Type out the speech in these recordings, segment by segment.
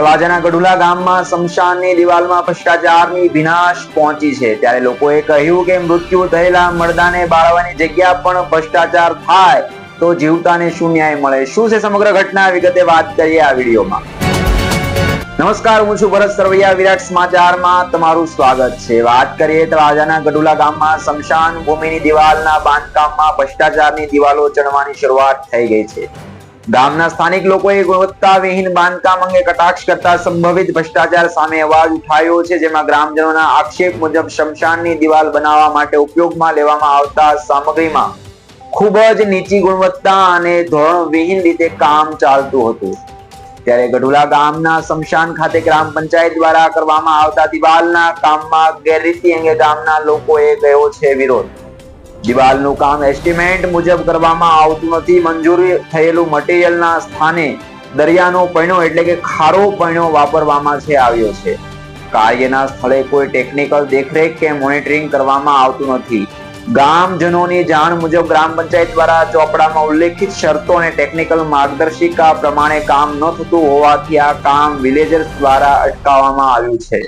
તળાજાના ગઢુલા ગામમાં શમશાનની દિવાલમાં ભ્રષ્ટાચારની વિનાશ પહોંચી છે. ત્યારે લોકોએ કહ્યું કે મૃત્યુ થયેલા મરદાને બાળવાની જગ્યા પણ ભ્રષ્ટાચાર થાય તો જીવતાને શું ન્યાય મળે? શું છે સમગ્ર ઘટના? વિગતે વાત કરીએ આ વિડીયોમાં. નમસ્કાર, હું છું ભરત સરવૈયા, વિરાટ સમાચારમાં તમારું સ્વાગત છે. વાત કરીએ તળાજાના ગઢુલા ગામમાં શમશાન ભૂમિની દિવાલના બાંધકામમાં ભ્રષ્ટાચારની દિવાલો ચણવાની શરૂઆત થઈ ગઈ છે. ગામના સ્થાનિક લોકોએ ગુણવત્તાવિહીન બાંધકામ અંગે કટાક્ષ કરતા સંભવિત ભ્રષ્ટાચાર સામે અવાજ ઉઠાવ્યો છે, જેમાં ગ્રામજનોના આક્ષેપ મુજબ શમશાનની દિવાલ બનાવવા માટે ઉપયોગમાં લેવામાં આવતા સામગ્રીમાં ખૂબ જ નીચી ગુણવત્તા અને ધોરણવિહીન રીતે કામ ચાલતું હતું. ત્યારે ગઢુલા ગામના શમશાન ખાતે ગ્રામ પંચાયત દ્વારા કરવામાં આવતા દિવાલના કામમાં ગેરરીતિ અંગે ગામના લોકોએ ગયો છે વિરોધ. દિવાલનું કામ એસ્ટિમેટ મુજબ કરવામાં આવતું નથી. મંજૂરી થયેલું મટીરિયલના સ્થાને દરિયાનો પૈણો એટલે કે ખારો પૈણો વાપરવામાં છે, આવ્યો છે. કાર્યના સ્થળે કોઈ ટેકનિકલ દેખરેખ કે મોનિટરિંગ કરવામાં આવતું નથી. ગામજનોની જાણ મુજબ ગ્રામ પંચાયત દ્વારા ચોપડામાં ઉલ્લેખિત શરતો અને ટેકનિકલ માર્ગદર્શિકા પ્રમાણે કામ ન થતું હોવાથી આ કામ વિલેજર્સ દ્વારા અટકાવવામાં આવ્યું છે.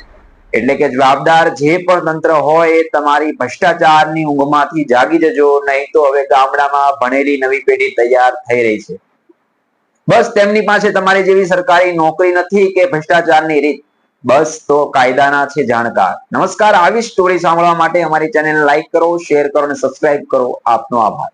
એટલે કે જવાબદાર જે પણ તંત્ર હોય એ તમારી ભ્રષ્ટાચારની ઊંઘમાંથી જાગી જજો, નહીં તો હવે ગામડામાં ભણેલી નવી પેઢી તૈયાર થઈ રહી છે. બસ તેમની પાસે તમારી જેવી સરકારી નોકરી નથી કે ભ્રષ્ટાચારની રીત. બસ તો કાયદાના છે જાણકાર. નમસ્કાર, આવી સ્ટોરી સાંભળવા માટે અમારી ચેનલ લાઈક કરો શેર કરો અને સબસ્ક્રાઇબ કરો. આપનો આભાર.